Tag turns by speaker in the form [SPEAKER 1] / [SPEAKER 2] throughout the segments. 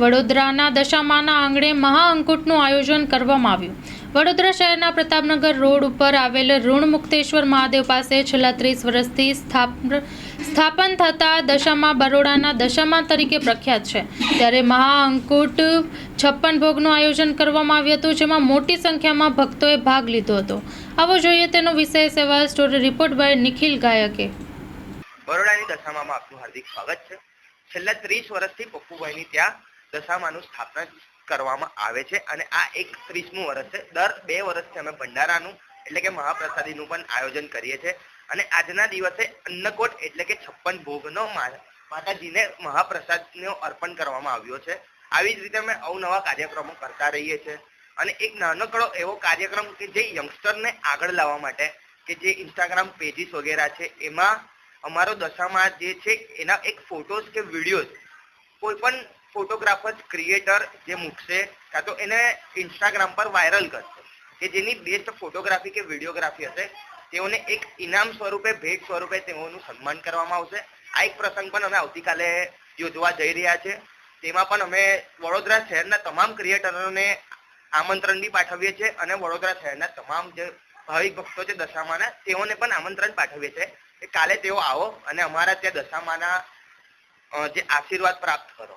[SPEAKER 1] વડોદરાના દશામાના આંગણે મહાઅંકુટનું આયોજન કરવામાં આવ્યું. વડોદરા શહેરના પ્રતાપનગર રોડ ઉપર આવેલ ઋણમુક્તેશ્વર મહાદેવ પાસે છેલ્લા ત્રીસ વર્ષથી સ્થાપન થતા દશામાં બરોડાના દશામાં તરીકે પ્રખ્યાત છે. ત્યારે મહાઅંકુટ છપ્પન ભોગનું આયોજન કરવામાં આવ્યું હતું, જેમાં મોટી સંખ્યામાં ભક્તોએ ભાગ લીધો હતો. આવો જોઈએ તેનો વિશેષ એવા story report by Nikhil Gayke.
[SPEAKER 2] બરોડાની દશામાં આપનું હાર્દિક સ્વાગત છે. છેલ્લા ત્રીસ વર્ષથી પપ્પુભાઈની ત્યાં દશામાનું સ્થાપના કરવામાં આવે છે અને આ એક ત્રીસમું વર્ષ છે. દર બે વર્ષથી અમે ભંડારાનું એટલે કે મહાપ્રસાદીનું પણ આયોજન કરીએ છીએ. અને આજના દિવસે અન્નકોટ એટલે કે છપ્પન ભોગનો માતાજીને મહાપ્રસાદનો અર્પણ કરવામાં આવ્યો છે. આવી જ રીતે અમે અવનવા કાર્યક્રમો કરતા રહીએ છીએ. અને એક નાનકડો એવો કાર્યક્રમ કે જે યંગસ્ટરને આગળ લાવવા માટે કે જે ઇન્સ્ટાગ્રામ પેજીસ વગેરે છે, એમાં અમારો દશામાં જે છે, એના એક ફોટોસ કે વિડીયોઝ કોઈ પણ ફોટોગ્રાફર ક્રિએટર જે મૂકશે, કાં તો એને ઇન્સ્ટાગ્રામ પર વાયરલ કરશે. કે જેની બેસ્ટ ફોટોગ્રાફી કે વિડીયોગ્રાફી હશે, તેઓને એક ઇનામ સ્વરૂપે, ભેટ સ્વરૂપે તેઓનું સન્માન કરવામાં આવશે. આ એક પ્રસંગ પણ અમે આવતીકાલે યોજવા જઈ રહ્યા છે. તેમાં પણ અમે વડોદરા શહેરના તમામ ક્રિએટરોને આમંત્રણ બી પાઠવીએ છીએ અને વડોદરા શહેરના તમામ જે ભાવિક ભક્તો છે દશામાના, તેઓને પણ આમંત્રણ પાઠવીએ છીએ કાલે તેઓ આવો અને અમારા ત્યાં દશામાના જે આશીર્વાદ પ્રાપ્ત કરો.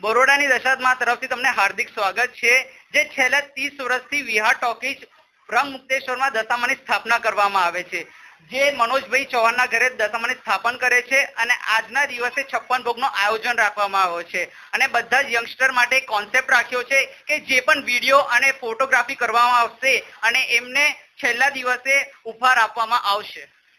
[SPEAKER 3] બરોડાની દશામાં તરફથી તમને હાર્દિક સ્વાગત છે. જે છેલ્લા ત્રીસ વર્ષથી વિહાર ટોકીજ રંગ મુક્તેશ્વરમાં દશામાની સ્થાપના કરવામાં આવે છે. જે મનોજભાઈ ચૌહાણના ઘરે દશામાની સ્થાપન કરે છે અને આજના દિવસે છપ્પન ભોગનું આયોજન રાખવામાં આવ્યો છે. અને બધા જ યંગસ્ટર માટે કોન્સેપ્ટ રાખ્યો છે કે જે પણ વીડિયો અને ફોટોગ્રાફી કરવામાં આવશે અને એમને છેલ્લા દિવસે ઉપહાર આપવામાં આવશે.